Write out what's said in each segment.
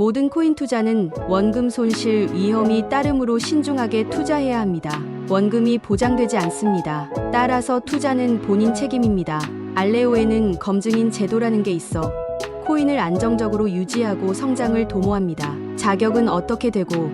모든 코인 투자는 원금 손실 위험이 따름으로 신중하게 투자해야 합니다. 원금이 보장되지 않습니다. 따라서 투자는 본인 책임입니다. 알레오에는 검증인 제도라는 게 있어 코인을 안정적으로 유지하고 성장을 도모합니다. 자격은 어떻게 되고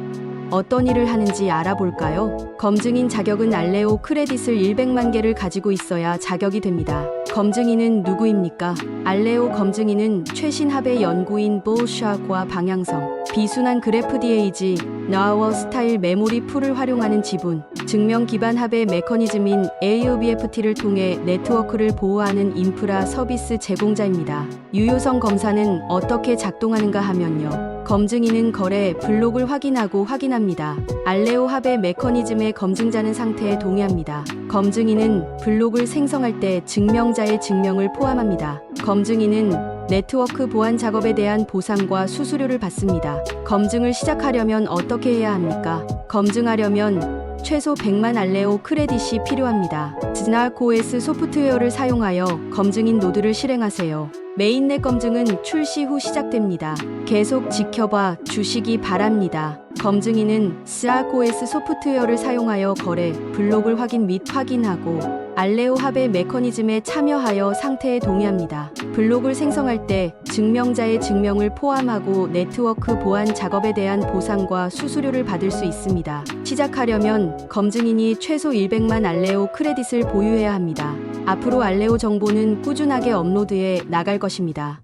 어떤 일을 하는지 알아볼까요? 검증인 자격은 알레오 크레딧을 100만 개를 가지고 있어야 자격이 됩니다. 검증인은 누구입니까? 알레오 검증인은 최신 합의 연구인 볼샤과 방향성, 비순환 그래프 DAG, 나워 스타일 메모리 풀을 활용하는 지분, 증명 기반 합의 메커니즘인 AOBFT를 통해 네트워크를 보호하는 인프라 서비스 제공자입니다. 유효성 검사는 어떻게 작동하는가 하면요. 검증인은 거래 블록을 확인하고 확인합니다. 알레오 합의 메커니즘의 검증자는 상태에 동의합니다. 검증인은 블록을 생성할 때 증명자의 증명을 포함합니다. 검증인은 네트워크 보안 작업에 대한 보상과 수수료를 받습니다. 검증을 시작하려면 어떻게 해야 합니까? 검증하려면 최소 100만 알레오 크레딧이 필요합니다. 지나코에스 소프트웨어를 사용하여 검증인 노드를 실행하세요. 메인넷 검증은 출시 후 시작됩니다. 계속 지켜봐 주시기 바랍니다. 검증인은 스아코에스 소프트웨어를 사용하여 거래, 블록을 확인 및 확인하고 알레오 합의 메커니즘에 참여하여 상태에 동의합니다. 블록을 생성할 때 증명자의 증명을 포함하고 네트워크 보안 작업에 대한 보상과 수수료를 받을 수 있습니다. 시작하려면 검증인이 최소 100만 알레오 크레딧을 보유해야 합니다. 앞으로 알레오 정보는 꾸준하게 업로드해 나갈 것입니다.